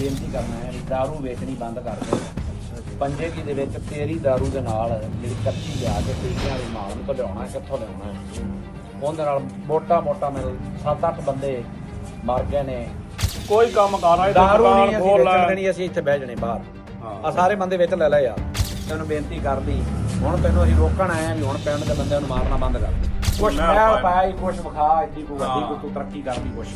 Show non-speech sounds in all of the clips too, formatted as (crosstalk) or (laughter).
ਬੇਨਤੀ ਕਰਨਾ ਹੈ ਦਾਰੂ ਵੇਚਣੀ ਬੰਦ ਕਰ ਦਿਓ ਪੰਜੇ ਦੀ ਦੇ ਵਿੱਚ ਤੇਰੀ ਦਾਰੂ ਦੇ ਨਾਲ ਜਿਹੜੀ ਕੱਚੀ ਲਿਆ ਕੇ ਤੀਕਿਆਂ ਦੇ ਮਾਲ ਨੂੰ ਕਢਾਉਣਾ ਕਿੱਥੋਂ ਲਿਆਉਣਾ ਉਹਦੇ ਨਾਲ ਮੋਟਾ ਮੋਟਾ ਮਿਲ 7-8 ਬੰਦੇ ਮਰ ਗਏ ਨੇ। ਕੋਈ ਕੰਮ ਕਰ ਆਏ ਦਾਰੂ ਨਹੀਂ ਅਸੀਂ ਦੇਣੀ ਅਸੀਂ ਇੱਥੇ ਬਹਿ ਜਣੇ ਬਾਹਰ। ਆ ਸਾਰੇ ਬੰਦੇ ਵਿੱਚ ਲੈ ਲੈ ਯਾਰ ਤੈਨੂੰ ਬੇਨਤੀ ਕਰਦੀ ਹੁਣ ਤੈਨੂੰ ਅਸੀਂ ਰੋਕਣ ਆਏ ਆ ਵੀ ਹੁਣ ਪਿੰਡ ਦੇ ਬੰਦਿਆਂ ਨੂੰ ਮਾਰਨਾ ਬੰਦ ਕਰ। ਕੁਛ ਮੈਂ ਪਾਇਆ ਕੁਛ ਵਿਖਾ ਇੱਡੀ ਕੋਈ ਵੱਡੀ ਕੋਈ ਤਰੱਕੀ ਕਰਦੀ ਕੁਛ।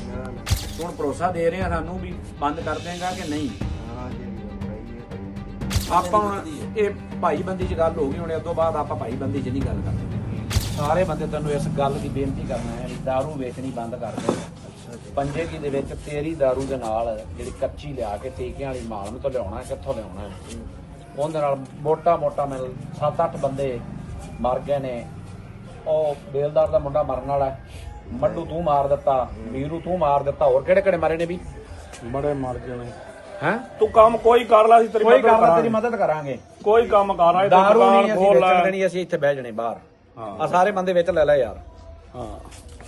ਹੁਣ ਭਰੋਸਾ ਦੇ ਰਹੇ ਆ ਸਾਨੂੰ ਵੀ ਬੰਦ ਕਰ ਦੇਂਗਾ ਕਿ ਨਹੀਂ ਆਪਾਂ ਹੁਣ ਇਹ ਭਾਈ ਬੰਦੀ 'ਚ ਗੱਲ ਹੋ ਗਈ ਹੁਣ ਇਸ ਤੋਂ ਬਾਅਦ ਆਪਾਂ ਭਾਈ ਬੰਦੀ 'ਚ ਨਹੀਂ ਗੱਲ ਕਰਦੇ ਸਾਰੇ ਬੰਦੇ ਤੈਨੂੰ ਇਸ ਗੱਲ ਦੀ ਬੇਨਤੀ ਕਰਨਾ ਹੈ ਵੀ दारू ਵੇਚਣੀ ਬੰਦ ਕਰ ਦੇ ਪੰਜੇ ਕੀ ਦੇ ਵਿੱਚ ਤੇਰੀ दारू ਦੇ ਨਾਲ ਜਿਹੜੀ ਕੱਚੀ ਲਿਆ ਕੇ ਟੀਕਿਆਂ ਵਾਲੀ ਮਾਲ ਨੂੰ ਤੋਂ ਲਿਆਉਣਾ ਕਿੱਥੋਂ ਲਿਆਉਣਾ ਹੈ ਉਹਦੇ ਨਾਲ ਮੋਟਾ ਮੋਟਾ ਮਿਲ 7-8 ਬੰਦੇ ਮਰ ਗਏ ਨੇ ਉਹ ਬੇਲਦਾਰ ਦਾ ਮੁੰਡਾ ਮਰਨ ਵਾਲਾ ਹੈ ਮੱਡੂ ਤੂੰ ਮਾਰ ਦਿੱਤਾ ਵੀਰੂ ਤੂੰ ਮਾਰ ਦਿੱਤਾ ਹੋਰ ਕਿਹੜੇ ਕਿਹੜੇ ਮਾਰੇ ਨੇ ਵੀ? ਬੜੇ ਮਰ ਜਾਣੇ ਹੈ? ਤੂੰ ਕੰਮ ਕੋਈ ਕਰ ਲੈ ਸੀ ਤੇਰੀ ਕੋਈ ਮਦਦ ਗੱਲ ਕਰਾਂਗੇ। ਤੇਰੀ ਮਦਦ ਕਰਾਂਗੇ। ਕੋਈ ਕੰਮ ਕਰ ਆਏ ਦਾਰੂ ਨਹੀਂ ਅਸੀਂ ਖੋਲ ਵੇਚਣ ਲੈ ਦੇਣੀ ਅਸੀਂ ਇੱਥੇ ਬਹਿ ਜਣੇ ਬਾਹਰ। ਹਾਂ। ਆ ਸਾਰੇ ਬੰਦੇ ਵਿੱਚ ਲੈ ਲੈ ਯਾਰ। ਹਾਂ।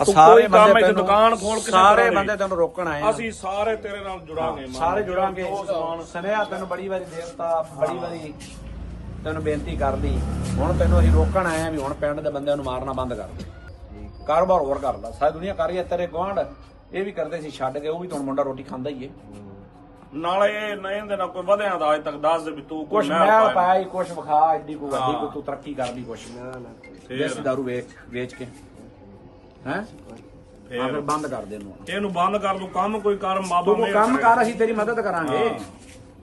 ਆ ਤੂੰ ਸਾਰੇ ਕੰਮ ਬੰਦੇ ਇੱਥੇ ਤੈਨੂੰ- ਦੁਕਾਨ ਖੋਲ ਕੇ ਸਾਰੇ ਕਰਾਂਗੇ। ਬੰਦੇ ਤੈਨੂੰ ਰੋਕਣ ਆਏ ਆ। ਅਸੀਂ ਸਾਰੇ ਤੇਰੇ ਨਾਲ ਜੁੜਾਂਗੇ ਮਾਂ। ਸਾਰੇ ਜੁੜਾਂਗੇ। ਜੋ ਸਮਾਨ। ਸੁਨੇਹਾ ਤੈਨੂੰ ਬੜੀ ਵਾਰੀ ਦੇਵਤਾ ਬੜੀ ਵਾਰੀ ਤੈਨੂੰ ਬੇਨਤੀ ਕਰਦੀ ਹੁਣ ਤੈਨੂੰ ਅਸੀਂ ਰੋਕਣ ਆਏ ਆ ਵੀ ਹੁਣ ਪਿੰਡ ਦੇ ਬੰਦਿਆਂ ਨੂੰ ਮਾਰਨਾ ਬੰਦ ਕਰ। ਦੇ ਕਾਰੋਬਾਰ ਹੋਰ ਕਰ ਲੈ ਸਾਰੀ ਦੁਨੀਆ ਕਰ ਰਹੀ ਹੈ ਤੇਰੇ ਗੁਆਂਢ ਇਹ ਵੀ ਕਰਦੇ ਸੀ ਛੱਡ ਕੇ ਉਹ ਵੀ ਤੁਹਾਨੂੰ ਮੁੰਡਾ ਰੋਟੀ ਖਾਂਦਾ ਹੀ ਏ ਨਾਲੇ ਇਹ ਨਹੀਂ ਦੇ ਨਾਲ ਕੋਈ ਵਧਿਆ ਦਾ ਅਜੇ ਤੱਕ ਦੱਸ ਦੇ ਵੀ ਤੂੰ ਕੁਛ ਪਾਇਆ। ਪਾਇਆ ਕੁਛ ਵਿਖਾ ਐਡੀ ਕੋ ਵੱਡੀ। ਕੋ ਤੂੰ ਤਰੱਕੀ ਕਰਦੀ ਕੁਛ। ਫੇਰ। ਦੇਸੀ ਦਾਰੂ ਵੇਚ ਵੇਚ ਕੇ। ਹੈ? ਫੇਰ। ਆ ਫਿਰ ਬੰਦ ਕਰ ਦੇ ਇਹਨੂੰ ਇਹਨੂੰ ਬੰਦ ਕਰ ਦੂੰ ਕੰਮ ਕੋਈ ਕਰ ਬਾਬਾ ਤੂੰ ਕੰਮ ਕਰੇ। ਕਰ ਅਸੀਂ ਤੇਰੀ ਮਦਦ ਕਰਾਂਗੇ।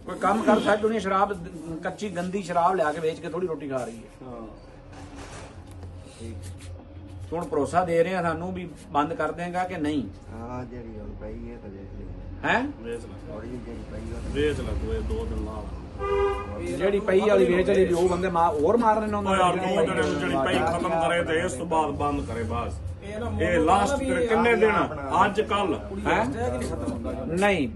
ਕੋਈ ਕੰਮ ਕਰ ਸਾਡੀ ਦੁਨੀਆ ਸ਼ਰਾਬ ਕੱਚੀ ਗੰਦੀ ਸ਼ਰਾਬ ਲਿਆ ਕੇ ਵੇਚ ਕੇ ਥੋੜੀ ਰੋਟੀ ਖਾ ਰਹੀ ਹੈ। ਹਾਂ। ਤੂੰ ਹੁਣ ਭਰੋਸਾ ਦੇ ਰਹੇ ਆ ਸਾਨੂੰ ਵੀ ਬੰਦ ਕਰ ਦੇਂਗਾ ਕਿ ਨਹੀਂ? ਹਾਂ ਜਿਹੜੀ ਹੁਣ ਪਈ ਹੈ ਤਾਂ ਦੇਖ ਲਈ। ਹੈ? ਵੇਚ ਲੈ। ਥੋੜੀ ਜਿਹੜੀ ਪਈ ਉਹ ਵੇਚ ਲੈ ਤੂੰ ਇਹ ਦੋ ਦਿਨ ਨਾਲ ਜਿਹੜੀ ਪਈ ਵਾਲੀ ਵੇਚ ਲਈ ਵੀ ਉਹ ਬੰਦੇ ਮਾ ਹੋਰ ਮਾਰਨੇ ਨੇ ਉਹਨਾਂ ਯਾਰ ਨੂੰ ਜਿਹੜੀ ਪਈ ਖਤਮ ਕਰੇ ਤੇ ਇਸ ਤੋਂ ਬਾਅਦ ਬੰਦ ਕਰੇ ਬਸ। ਇਹ ਲਾਸਟ ਤੇਰੇ ਕਿੰਨੇ ਦਿਨ ਅੱਜ ਕੱਲ ਹੈ ਨਹੀਂ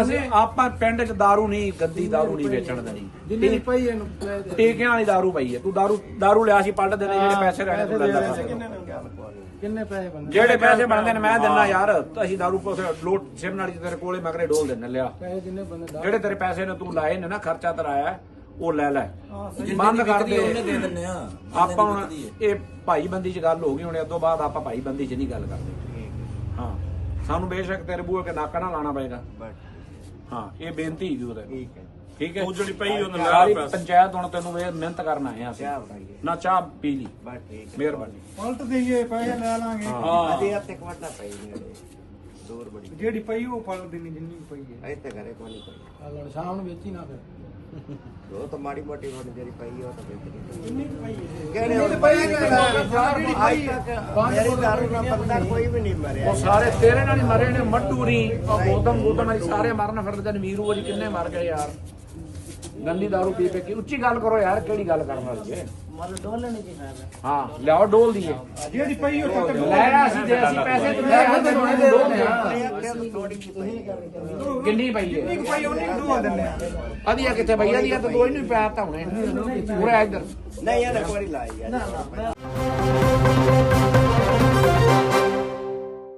ਅਸੀਂ ਆਪਾਂ ਪਿੰਡ 'ਚ दारू ਨਹੀਂ ਗੱਦੀ दारू ਨਹੀਂ ਵੇਚਣ ਦੇਣੀ ਜਿੰਨੀ ਪਈ ਇਹਨੂੰ ਟੇਕਿਆਂ ਵਾਲੀ दारू ਪਈ ਹੈ ਤੂੰ दारू दारू ਲਿਆ ਸੀ ਪਲਟ ਦੇਣੇ ਜਿਹੜੇ ਪੈਸੇ ਰਹਿਣੇ ਤੂੰ ਲੈਂਦਾ ਕਿੰਨੇ ਪੈਸੇ ਬੰਦੇ ਜਿਹੜੇ ਪੈਸੇ ਬਣਦੇ ਨੇ ਮੈਂ ਦਿੰਦਾ ਯਾਰ ਅਸੀਂ दारू ਕੋਸੇ ਲੋਟ ਸਿਮ ਨਾਲ ਤੇਰੇ ਕੋਲੇ ਮਗਰੇ ਡੋਲ ਦਿੰਨੇ ਲਿਆ ਪੈਸੇ ਜਿੰਨੇ ਬੰਦੇ ਜਿਹੜੇ ਤੇਰੇ ਪੈਸੇ ਨੇ ਤੂੰ ਲਾਏ ਨੇ ਨਾ ਖਰਚਾ ਤਰਾਇਆ ਉਹ ਲੈ ਲੈ। ਬੰਦ ਕਰ ਦੇ ਉਹਨੇ ਦੇ ਦਿੰਨੇ ਆ। ਆਪਾਂ ਹੁਣ ਇਹ ਭਾਈ ਬੰਦੀ 'ਚ ਗੱਲ ਹੋ ਗਈ ਹੁਣ ਤੋਂ ਬਾਅਦ ਆਪਾਂ ਭਾਈ ਬੰਦੀ 'ਚ ਨਹੀਂ ਗੱਲ ਕਰਦੇ। ਹਾਂ। ਸਾਨੂੰ ਬੇਸ਼ੱਕ ਤੇਰੇ ਬੂਹੇ ਕੇ ਨਾਕਾ ਨਾ ਲਾਣਾ ਪਏਗਾ। ਹਾਂ ਇਹ ਬੇਨਤੀ ਹੀ ਉਹਦੇ। ਠੀਕ ਹੈ। ਠੀਕ ਹੈ? ਉਹ ਜਿਹੜੀ ਪਈ ਉਹਨੇ ਲੈ ਸਾਰੀ ਪੈਸੇ। ਪੰਚਾਇਤ ਹੁਣ ਤੈਨੂੰ ਇਹ ਮਿਹਨਤ ਕਰਨ ਆਏ ਆ ਅਸੀਂ। ਨਾ ਚਾਹ ਪੀ ਲਈ। ਬਸ ਠੀਕ ਹੈ। ਮਿਹਰਬਾਨੀ। ਪਲਟ ਦੇਈਏ ਪੈਸੇ ਲੈ ਲਾਂਗੇ। ਹਾਂ। ਅਜੇ ਹੱਥ ਇੱਕ ਪਈ ਨਹੀਂ ਦੂਰ ਬੜੀ। ਜਿਹੜੀ ਪਈ ਉਹ ਪਲਟ ਦੇਣੀ ਜਿੰਨੀ ਪਈ ਹੈ। ਇੱਥੇ ਘਰੇ ਕੋਈ ਨਹੀਂ ਪਈ। ਹਲਣ ਸ਼ਾਮ ਨੂੰ ਵੇਚੀ ਨਾ ਫਿਰ। (laughs) ਉਹ ਤਾਂ ਮਾੜੀ ਮੋਟੀ ਹੁਣ ਜਿਹੜੀ ਪਈ ਉਹ ਤਾਂ ਜਿੰਨੀ ਕੁ ਪਈ ਹੈ। ਕਿਹੜੇ ਕੁ ਪਈ ਅੱਜ ਪਈ ਮੇਰੀ ਦਾਰੂ ਨਾਲ ਬੰਦਾ ਕੋਈ ਵੀ ਨਹੀਂ ਮਰਿਆ। ਉਹ ਸਾਰੇ ਤੇਰੇ ਨਾਲ ਹੀ ਮਰੇ ਨੇ ਮੱਟੂ ਨਹੀਂ। ਉਹ ਗੋਦਮ ਗੋਦਮ ਵਾਲੀ ਸਾਰੇ ਮਰਨ ਫਿਰਦੇ ਨੇ ਵੀਰੂ ਵਾਲੀ ਕਿੰਨੇ ਮਰ ਗਏ ਯਾਰ। ਗੰਦੀ ਦਾਰੂ ਪੀ ਪੀ ਕੇ ਉੱਚੀ ਗੱਲ ਕਰੋ ਯਾਰ ਕਿਹੜੀ ਗੱਲ ਕਰਨ ਵਾਲੀ ਹੈ? ਮਤਲਬ ਡੋਲਣ ਦੀ ਹੈ। ਹਾਂ ਲਿਆਓ ਡੋਲ ਦੀਏ ਜਿਹੜੀ ਪਈ ਉਹ ਤੱਕ ਲੈ ਅਸੀਂ ਜੇ ਅਸੀਂ ਪੈਸੇ ਆ ਤੇ ਦੇ ਦਿੰਦੇ ਆ। ਥੋੜੀ ਜਿਹੀ ਪਈ ਕਿੰਨੀ ਪਈ ਹੈ ਕੁ ਪਈ ਉਹਨੀ ਕੁ ਢੋਲ ਦਿੰਦੇ ਆ। ਅਧੀਆ ਕਿੱਥੇ ਪਈ? ਅਧੀਆ ਤਾਂ ਦੋ ਹੀ ਨਹੀਂ ਪਿਆ ਤਾਂ ਹੁਣੇ। ਪੂਰਾ ਇੱਧਰ। ਨਹੀਂ ਇਹਨੇ ਕੋਈ ਲਾਈ ਯਾਰ